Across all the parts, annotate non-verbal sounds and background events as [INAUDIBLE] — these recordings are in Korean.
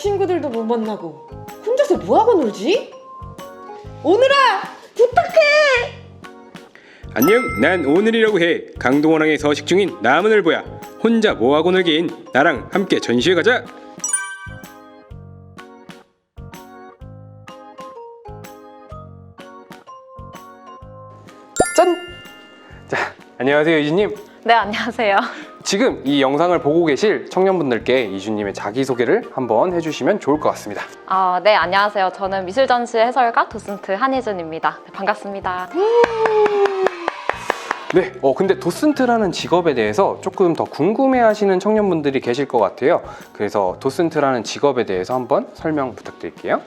친구들도 못 만나고. 혼자서 뭐하고 놀지? 오늘아 부탁해! 안녕 난 오늘이라고 해. 강동원항에 서식 중인 남은을보야. 혼자 뭐하고 놀긴 나랑 함께 전시회 가자. 짠! 자 안녕하세요 이준님 네, 안녕하세요. [LAUGHS] 지금 이 영상을 보고 계실 청년분들께 이준님의 자기소개를 한번 해주시면 좋을 것 같습니다 아, 네, 안녕하세요. 저는 미술전시 해설가 도슨트 한희준입니다. 네, 반갑습니다. 네, 어, 근데 도슨트라는 직업에 대해서 조금 더 궁금해 하시는 청년분들이 계실 것 같아요. 그래서 도슨트라는 직업에 대해서 한번 설명 부탁드릴게요.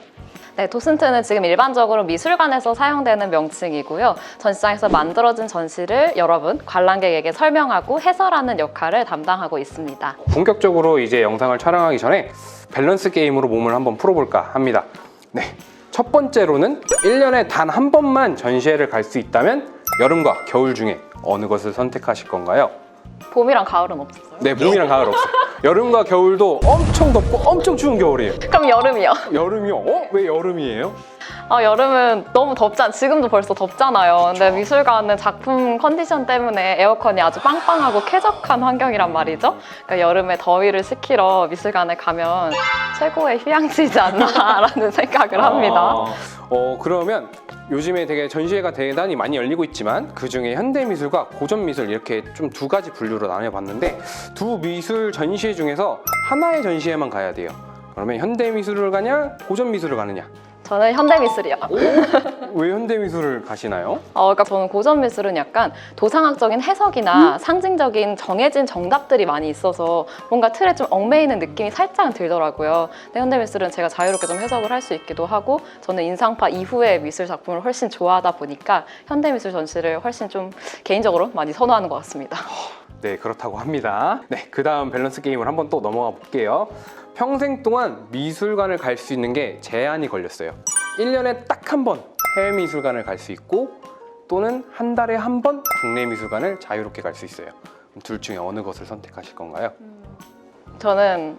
네, 도슨트는 지금 일반적으로 미술관에서 사용되는 명칭이고요. 전시장에서 만들어진 전시를 여러분, 관람객에게 설명하고 해설하는 역할을 담당하고 있습니다. 본격적으로 이제 영상을 촬영하기 전에 밸런스 게임으로 몸을 한번 풀어볼까 합니다. 네, 첫 번째로는 1년에 단 한 번만 전시회를 갈 수 있다면 여름과 겨울 중에 어느 것을 선택하실 건가요? 봄이랑 가을은 없었어요? 네, 봄이랑 가을 없어요. 여름과 겨울도 엄청 덥고 엄청 추운 겨울이에요. 그럼 여름이요. 여름이요? 어? 왜 여름이에요? 아, 여름은 너무 덥잖아. 지금도 벌써 덥잖아요. 근데 미술관은 작품 컨디션 때문에 에어컨이 아주 빵빵하고 쾌적한 환경이란 말이죠. 그러니까 여름에 더위를 식히러 미술관에 가면 최고의 휴양지이지 않나라는 [LAUGHS] 생각을 합니다. 아, 어 그러면 요즘에 되게 전시회가 대단히 많이 열리고 있지만 그 중에 현대미술과 고전미술 이렇게 좀 두 가지 분류로 나눠봤는데 두 미술 전시회 중에서 하나의 전시회만 가야 돼요. 그러면 현대미술을 가냐 고전미술을 가느냐? 저는 현대미술이요. [LAUGHS] 왜 현대미술을 가시나요? 어, 그러니까 저는 고전 미술은 약간 도상학적인 해석이나 상징적인 정해진 정답들이 많이 있어서 뭔가 틀에 좀 얽매이는 느낌이 살짝은 들더라고요. 근데 현대 미술은 제가 자유롭게 좀 해석을 할 수 있기도 하고 저는 인상파 이후의 미술 작품을 훨씬 좋아하다 보니까 현대 미술 전시를 훨씬 좀 개인적으로 많이 선호하는 것 같습니다. 네 그렇다고 합니다. 네 그 다음 밸런스 게임을 한번 또 넘어가 볼게요. 평생 동안 미술관을 갈 수 있는 게 제한이 걸렸어요. 1년에 딱 한 번 해외 미술관을 갈 수 있고 또는 한 달에 한 번 국내 미술관을 자유롭게 갈 수 있어요. 둘 중에 어느 것을 선택하실 건가요? 저는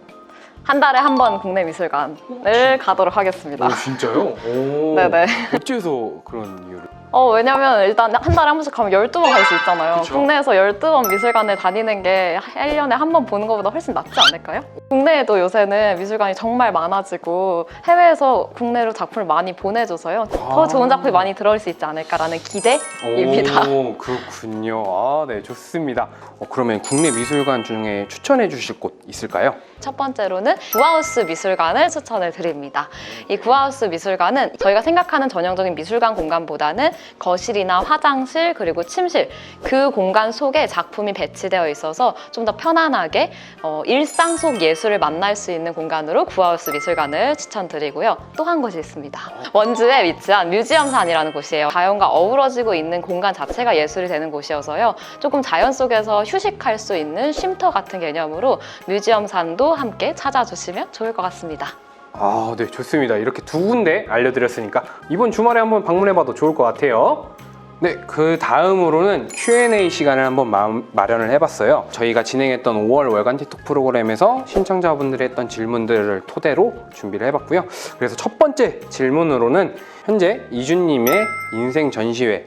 한 달에 한 번 국내 미술관을 가도록 하겠습니다. 진짜요? 오. [LAUGHS] 네네. 어째서 그런 이유를? 어, 왜냐면 일단 한 달에 한 번씩 가면 12번 갈 수 있잖아요. 그쵸. 국내에서 12번 미술관을 다니는 게 1년에 한 번 보는 것보다 훨씬 낫지 않을까요? 국내에도 요새는 미술관이 정말 많아지고 해외에서 국내로 작품을 많이 보내줘서요. 더 아. 좋은 작품이 많이 들어올 수 있지 않을까라는 기대입니다. 오, 그렇군요. 아, 네, 좋습니다. 어, 그러면 국내 미술관 중에 추천해 주실 곳 있을까요? 첫 번째로는 구하우스 미술관을 추천을 드립니다. 이 구하우스 미술관은 저희가 생각하는 전형적인 미술관 공간보다는 거실이나 화장실 그리고 침실 그 공간 속에 작품이 배치되어 있어서 좀 더 편안하게 어, 일상 속 예술을 만날 수 있는 공간으로 구하우스 미술관을 추천드리고요. 또 한 곳이 있습니다. 원주에 위치한 뮤지엄산이라는 곳이에요. 자연과 어우러지고 있는 공간 자체가 예술이 되는 곳이어서요. 조금 자연 속에서 휴식할 수 있는 쉼터 같은 개념으로 뮤지엄산도 함께 찾아주시면 좋을 것 같습니다. 아, 네, 좋습니다. 이렇게 두 군데 알려드렸으니까 이번 주말에 한번 방문해봐도 좋을 것 같아요. 네, 그 다음으로는 Q&A 시간을 한번 마, 마련을 해봤어요. 저희가 진행했던 5월 월간 티톡 프로그램에서 신청자분들이 했던 질문들을 토대로 준비를 해봤고요. 그래서 첫 번째 질문으로는 현재 이준님의 인생 전시회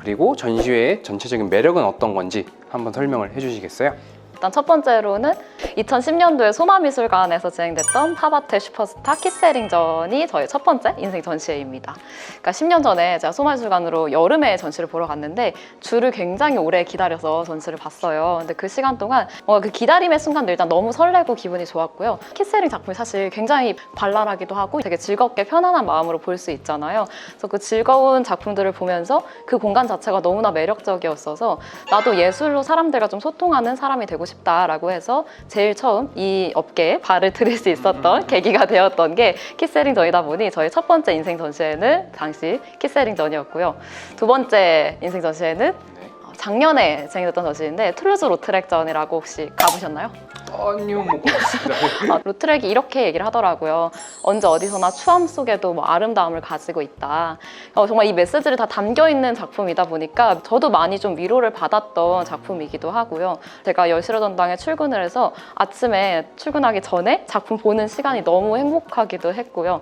그리고 전시회의 전체적인 매력은 어떤 건지 한번 설명을 해주시겠어요? 일단 첫 번째로는 2010년도에 소마미술관에서 진행됐던 팝아트 슈퍼스타 키스헤링전이 저의 첫 번째 인생 전시회입니다. 그러니까 10년 전에 제가 소마미술관으로 여름에 전시를 보러 갔는데 줄을 굉장히 오래 기다려서 전시를 봤어요. 근데 그 시간 동안 뭔가 그 기다림의 순간도 일단 너무 설레고 기분이 좋았고요. 키스헤링 작품이 사실 굉장히 발랄하기도 하고 되게 즐겁게 편안한 마음으로 볼 수 있잖아요. 그래서 그 즐거운 작품들을 보면서 그 공간 자체가 너무나 매력적이었어서 나도 예술로 사람들과 좀 소통하는 사람이 되고 싶 다라고 해서 제일 처음 이 업계에 발을 들일 수 있었던 계기가 되었던 게 키스헤링 전이다 보니 저희 첫 번째 인생 전시회는 당시 키스헤링 전이었고요. 두 번째 인생 전시회는 어, 작년에 진행됐던 전시인데 툴루즈 로트렉전이라고 혹시 가보셨나요? 아니요, 못 가봤습니다. [LAUGHS] 아, 루트렉이 이렇게 얘기를 하더라고요. 언제 어디서나 추함 속에도 뭐 아름다움을 가지고 있다. 어, 정말 이 메시지를 다 담겨 있는 작품이다 보니까 저도 많이 좀 위로를 받았던 작품이기도 하고요. 제가 여시로 전당에 출근을 해서 아침에 출근하기 전에 작품 보는 시간이 너무 행복하기도 했고요.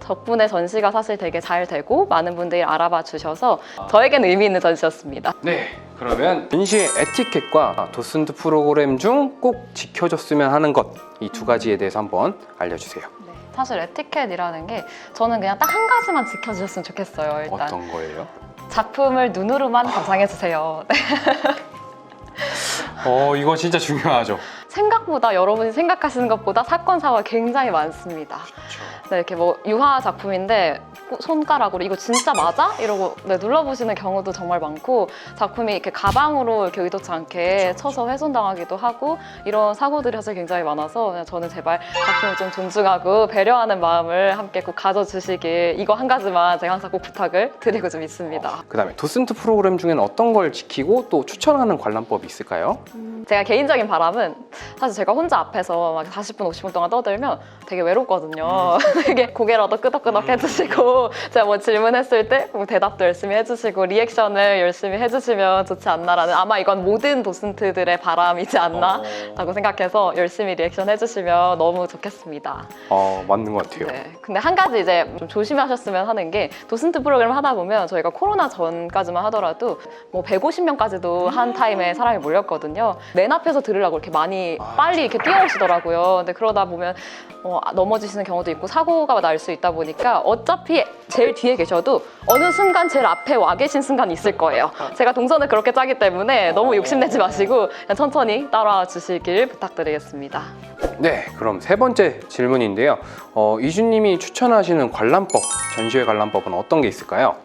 덕분에 전시가 사실 되게 잘 되고 많은 분들이 알아봐 주셔서 저에게는 의미 있는 전시였습니다. 네, 그러면 전시의 에티켓과 도슨트 프로그램 중 꼭 지켜줬으면 하는 것 이 두 가지에 대해서 한번 알려주세요. 네, 사실 에티켓이라는 게 저는 그냥 딱 한 가지만 지켜주셨으면 좋겠어요. 일단 어떤 거예요? 작품을 눈으로만 감상해 주세요. 네. 어, 이거 진짜 중요하죠. 생각보다 여러분이 생각하시는 것보다 사건 사고가 굉장히 많습니다. 네, 이렇게 뭐 유화 작품인데 손가락으로 이거 진짜 맞아? 이러고 네, 눌러보시는 경우도 정말 많고 작품이 이렇게 가방으로 이렇게 의도치 않게 쳐서 훼손당하기도 하고 이런 사고들이 사실 굉장히 많아서 그냥 저는 제발 작품을 좀 존중하고 배려하는 마음을 함께 꼭 가져주시길 이거 한 가지만 제가 항상 꼭 부탁을 드리고 좀 있습니다. 그 다음에 도슨트 프로그램 중에는 어떤 걸 지키고 또 추천하는 관람법이 있을까요? 제가 개인적인 바람은 사실 제가 혼자 앞에서 막 40분, 50분 동안 떠들면 되게 외롭거든요. [LAUGHS] 되게 고개라도 끄덕끄덕 해주시고 [LAUGHS] 제가 뭐 질문했을 때 뭐 대답도 열심히 해주시고 리액션을 열심히 해주시면 좋지 않나라는 아마 이건 모든 도슨트들의 바람이지 않나 라고 생각해서 열심히 리액션 해주시면 너무 좋겠습니다. 어, 맞는 것 같아요. 네. 근데 한 가지 이제 좀 조심하셨으면 하는 게 도슨트 프로그램 하다 보면 저희가 코로나 전까지만 하더라도 뭐 150명까지도 한 타임에 사람이 몰렸거든요. 맨 앞에서 들으려고 이렇게 많이 빨리 이렇게 뛰어오시더라고요. 근데 그러다 보면 어, 넘어지시는 경우도 있고 사고가 날 수 있다 보니까 어차피 제일 뒤에 계셔도 어느 순간 제일 앞에 와 계신 순간이 있을 거예요. 제가 동선을 그렇게 짜기 때문에 너무 욕심내지 마시고 그냥 천천히 따라와 주시길 부탁드리겠습니다. 네, 그럼 세 번째 질문인데요. 어, 이준님이 추천하시는 관람법, 전시회 관람법은 어떤 게 있을까요?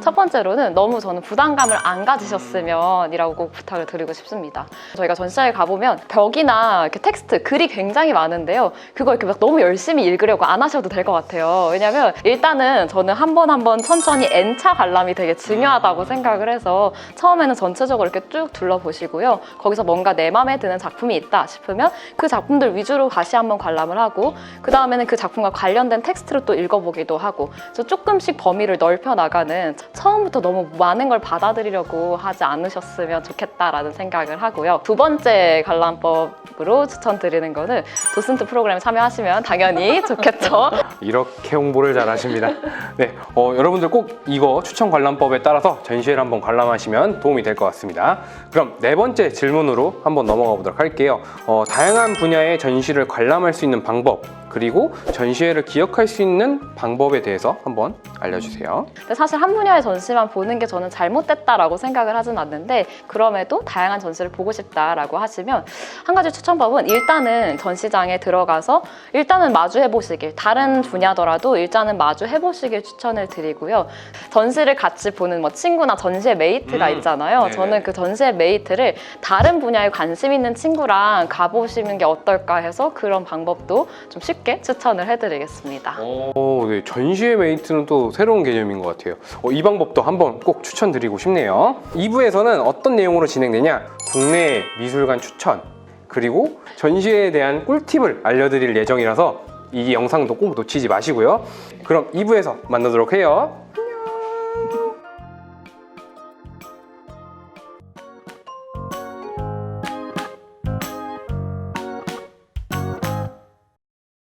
첫 번째로는 너무 저는 부담감을 안 가지셨으면이라고 꼭 부탁을 드리고 싶습니다. 저희가 전시회에 가보면 벽이나 이렇게 텍스트, 글이 굉장히 많은데요. 그거 이렇게 막 너무 열심히 읽으려고 안 하셔도 될 것 같아요. 왜냐면 일단은 저는 한 번 한 번 천천히 N차 관람이 되게 중요하다고 생각을 해서 처음에는 전체적으로 이렇게 쭉 둘러보시고요. 거기서 뭔가 내 마음에 드는 작품이 있다 싶으면 그 작품들 위주로 다시 한번 관람을 하고 그 다음에는 그 작품과 관련된 텍스트를 또 읽어보기도 하고 그래서 조금씩 범위를 넓혀 나가는 처음부터 너무 많은 걸 받아들이려고 하지 않으셨으면 좋겠다라는 생각을 하고요. 두 번째 관람법으로 추천드리는 거는 도슨트 프로그램 참여하시면 당연히 [LAUGHS] 좋겠죠. 이렇게 홍보를 잘 하십니다. 네, 어, 여러분들 꼭 이거 추천 관람법에 따라서 전시회를 한번 관람하시면 도움이 될 것 같습니다. 그럼 네 번째 질문으로 한번 넘어가 보도록 할게요. 어, 다양한 분야의 전시를 관람할 수 있는 방법, 그리고 전시회를 기억할 수 있는 방법에 대해서 한번 알려주세요. 근데 사실 한 분야의 전시만 보는 게 저는 잘못됐다라고 생각을 하진 않는데 그럼에도 다양한 전시를 보고 싶다라고 하시면 한 가지 추천법은 일단은 전시장에 들어가서 일단은 마주해 보시길 다른 분야더라도 일단은 마주해 보시길 추천을 드리고요. 전시를 같이 보는 뭐 친구나 전시회 메이트가 음, 있잖아요. 네네. 저는 그 전시회 메이트를 다른 분야에 관심 있는 친구랑 가보시는 게 어떨까 해서 그런 방법도 좀 쉽게 추천을 해드리겠습니다. 오, 네, 전시회 메이트는 또 새로운 개념인 것 같아요. 어, 이 방법도 한번 꼭 추천드리고 싶네요. 2부에서는 어떤 내용으로 진행되냐? 국내 미술관 추천, 그리고 전시회에 대한 꿀팁을 알려드릴 예정이라서 이 영상도 꼭 놓치지 마시고요. 그럼 2부에서 만나도록 해요.